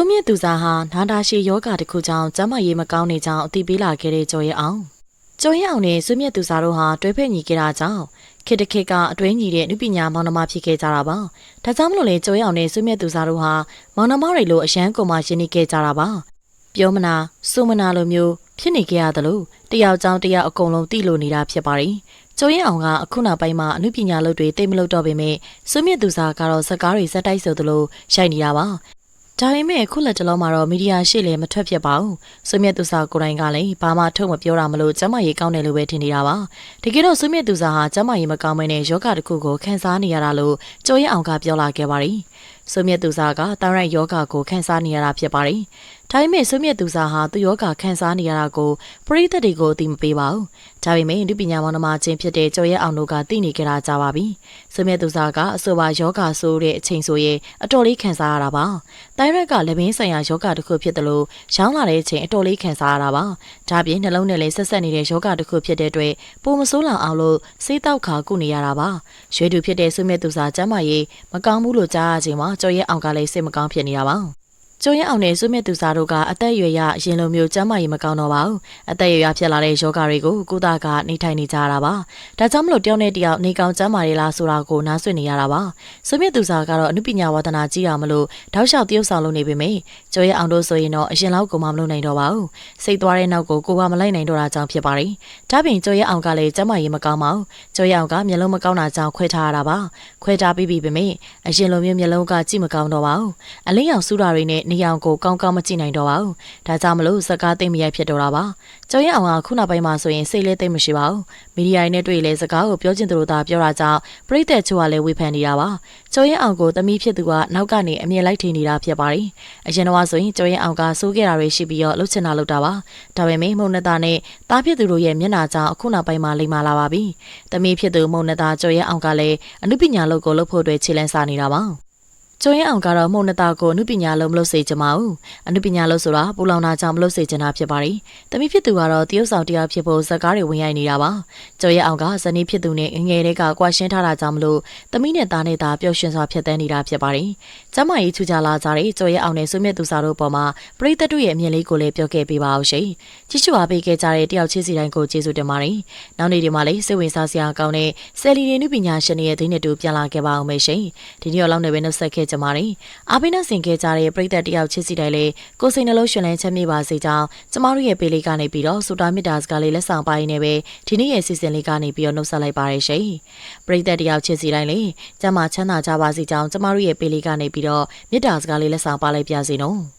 စိုးမြင့်သူစားဟာနာတာရှည်ယောဂတစ်ခုကြောင့်ကျန်းမာရေးမကောင်းနေကြောင်းအသိပေးလာခဲ့တဲ့ကျော်ရအောင်ကျော်ရအောင်နဲ့စိုးမြင့်သူစားတို့ဟာတွဲဖက်ညီခဲ့တာကြောင့်ခေတ္တခေတ်ကအတွဲညီတဲ့နုပညာမောင်နှမဖြစ်ခဲ့ကြတာပါဒါကြောင့်မလို့လေကျော်ရအောင်နဲ့စိုးမြင့်သူစားတို့ဟာမောင်နှမတွေလိုအရန်ကုန်မှရင်းနှီးခဲ့ကြတာပါပြောမနာစိုးမနာလိုမျိုးဖြစ်နေကြရတယ်လို့တယောက်ကြောင့်တယောက်အကုန်လုံးတိလို့နေတာဖြစ်ပါတယ်ကျော်ရင်အောင်ကအခုနောက်ပိုင်းမှာအမှုပညာလုပ်တွေတိတ်မလုပ်တော့ပေမဲ့စွမြင့်သူစားကတော့စကားတွေစက်တိုက်ဆိုသလိုရှိုက်နေတာပါ ဒါပေမဲ့ခုလက်တလုံးမှာတော့မီဒီယာရှေ့လည်းမထွက်ဖြစ်ပါဘူး။ဆွေမြတ်သူစာကိုယ်တိုင်ကလည်းဘာမှထုတ်မပြောတာမလို့ကျမကြီးကောင်းတယ်လို့ပဲထင်နေတာပါ။တကယ်တော့ဆွေမြတ်သူစာဟာကျမကြီးမကောင်းမနဲ့ယောဂတစ်ခုကိုခံစားနေရတာလို့ကျော်ရအောင်ကပြောလာခဲ့ပါတယ်။ဆွေမြတ်သူစာကတန်ရိုက်ယောဂကိုခံစားနေရတာဖြစ်ပါတယ်။ ဒါပေမဲ့ဆွေမြတ်သူစာဟာသူယောဂခံစားနေရတာကိုပရိသတ်တွေကိုအသိမပေးပါဘူး။ဒါပေမဲ့ဒီပညာမောင်နှမချင်းဖြစ်တဲ့ကျော်ရဲအောင်တို့ကသိနေကြတာကြပါပြီ။ဆွေမြတ်သူစာကအဆိုပါယောဂဆိုးတဲ့အချိန်ဆိုရင်အတော်လေးခံစားရတာပါ။တိုင်းရက်ကလည်းဘင်းဆိုင်ရာယောဂတစ်ခုဖြစ်တယ်လို့ရောင်းလာတဲ့အချိန်အတော်လေးခံစားရတာပါ။ဒါပြင်နှလုံးနဲ့လည်းဆက်ဆက်နေတဲ့ယောဂတစ်ခုဖြစ်တဲ့အတွက်ပုံမဆိုးလောင်အောင်လို့စေးတောက်ခါကုနေရတာပါ။ရွှေတူဖြစ်တဲ့ဆွေမြတ်သူစာကျမ်းမာရေးမကောင်းဘူးလို့ကြားရချိန်မှာကျော်ရဲအောင်ကလည်းစိတ်မကောင်းဖြစ်နေတာပါ။ ကျုံရအောင်နဲ့စွမြတ်သူစားတို့ကအသက်အရွယ်ရအရင်လိုမျိုးကျန်းမာရေးမကောင်းတော့ပါဘူးအသက်အရွယ်ရဖြစ်လာတဲ့ယောဂတွေကိုကုသကနေထိုင်နေကြတာပါဒါကြောင့်မလို့တယောက်နဲ့တယောက်နေကောင်းကျန်းမာရေးလားဆိုတာကိုနားဆွနေရတာပါစွမြတ်သူစားကတော့အနုပညာဝါသနာကြီးတာမလို့တောက်လျှောက်တရုပ်ဆောင်လုပ်နေပေမယ့်ကျုံရအောင်တို့ဆိုရင်တော့အရင်လောက်ကိုမှမလုပ်နိုင်တော့ပါဘူးစိတ်သွားတဲ့နောက်ကိုကိုကမလိုက်နိုင်တော့တာကြောင့်ဖြစ်ပါတယ်ဒါပြင်ကျုံရအောင်ကလည်းကျန်းမာရေးမကောင်းပါဘူးကျုံရအောင်ကမျက်လုံးမကောင်းတာကြောင့်ခွဲထားရတာပါခွဲထားပြီးပြီပေမယ့်အရင်လိုမျိုးမျက်လုံးကကြည့်မကောင်းတော့ပါဘူးအလင်းရောင်စူးတာတွေနဲ့နေရောင်ကိုကောင်းကောင်းမကြည့်နိုင်တော့ပါဘူး။ဒါကြောင့်မလို့စကားသိမ့်မရိုက်ဖြစ်တော့တာပါ။ကျော်ရအောင်ကခုနောက်ပိုင်းမှာဆိုရင်စိတ်လေးသိမ့်မရှိပါဘူး။မီဒီယာတွေနဲ့တွေ့လေစကားကိုပြောချင်သူတို့သာပြောတာကြောင့်ပရိသတ်ချို့ကလည်းဝေဖန်နေတာပါ။ကျော်ရအောင်ကိုသမီးဖြစ်သူကနောက်ကနေအမြင်လိုက်ထင်နေတာဖြစ်ပါတယ်။အရင်တော့ဆိုရင်ကျော်ရအောင်ကစိုးခဲ့တာတွေရှိပြီးတော့လှုပ်ချင်တာလှုပ်တာပါ။ဒါပေမဲ့မုံနတာနဲ့တားဖြစ်သူတို့ရဲ့မျက်နှာကြောင့်အခုနောက်ပိုင်းမှာလိမ္မာလာပါပြီ။သမီးဖြစ်သူမုံနတာကျော်ရအောင်ကလည်းအမှုပညာလုပ်ကိုလုပ်ဖို့အတွက်ခြေလန်းစားနေတာပါ။ ကျော်ရင်အောင်ကတော့မှုန်နတာကိုအနုပညာလုံးမလို့စေချင်ပါဘူးအနုပညာလုံးဆိုတာပူလောင်တာကြောင့်မလို့စေချင်တာဖြစ်ပါတယ်တမိဖြစ်သူကတော့တရုတ်ဆောင်တရားဖြစ်ဖို့ဇက်ကားတွေဝင်ရိုက်နေတာပါကျော်ရင်အောင်ကဇနီးဖြစ်သူနဲ့ငငယ်တွေကကွာရှင်းထားတာကြောင့်မလို့တမိနဲ့သားနဲ့သားပျော်ရွှင်စွာဖြစ်တန်းနေတာဖြစ်ပါတယ်ကျမကြီးထူကြလာကြတဲ့ကျော်ရင်အောင်နဲ့ဆွေမြတ်သူစာတို့ပေါ်မှာပရိသတ်တို့ရဲ့အမြင်လေးကိုလည်းပြောခဲ့ပေးပါအောင်ရှင်ကြည့်ရှုအားပေးခဲ့ကြတဲ့တယောက်ချင်းစီတိုင်းကိုကျေးဇူးတင်ပါတယ်နောက်နေ့ဒီမှာလည်းစိတ်ဝင်စားစရာကောင်းတဲ့ဆယ်လီနေနုပညာရှင်တွေရဲ့ဒိနဲ့တူပြန်လာခဲ့ပါအောင်မယ်ရှင်ဒီနေ့တော့လောက်နေပဲနှုတ်ဆက်ခဲ့ကြပါတယ်။အားပေးနှဆင်ခဲ့ကြတဲ့ပရိသတ်တယောက်ချစ်စီတိုင်းလေးကိုစိန်နှလုံးရှင်လန်းချမ်းမြေပါစေကြောင်းကျမတို့ရဲ့ပေးလေးကနေပြီးတော့စူတာမီတာစကားလေးလက်ဆောင်ပိုင်းနေပဲဒီနေ့ရဲ့စီစဉ်လေးကနေပြီးတော့နှုတ်ဆက်လိုက်ပါရရှင်။ပရိသတ်တယောက်ချစ်စီတိုင်းလေးကျမချမ်းသာကြပါစေကြောင်းကျမတို့ရဲ့ပေးလေးကနေပြီးတော့မေတ္တာစကားလေးလက်ဆောင်ပါလိုက်ပါစေနော်။